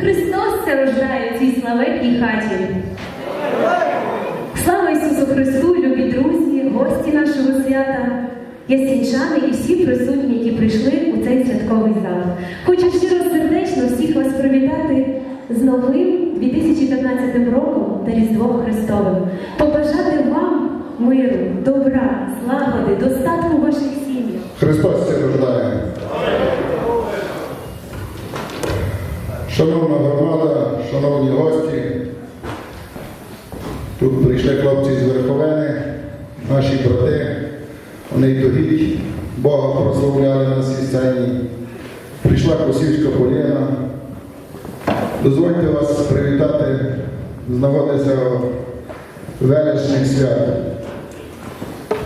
Христос се рождає в цій славетній хаті. Слава Ісусу Христу, любі друзі, гості нашого свята, ясінчани і всі присутні, які прийшли у цей святковий зал. Хочу щиро сердечно всіх вас привітати з новим 2015 роком та Різдвом Христовим. Побажати вам миру, добра, злагоди, достатку ваших сім'ях. Христос це рождає. Шановна громада, шановні гості, тут прийшли хлопці з Верховени, наші брати, вони йдуть, Бога прославляли на цій сцені. Прийшла Косівська Поліна. Дозвольте вас привітати з нагоди цього величних свят.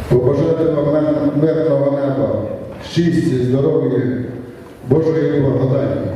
Побажати вам мирного неба, щастя, здоров'я, Божої благодаті.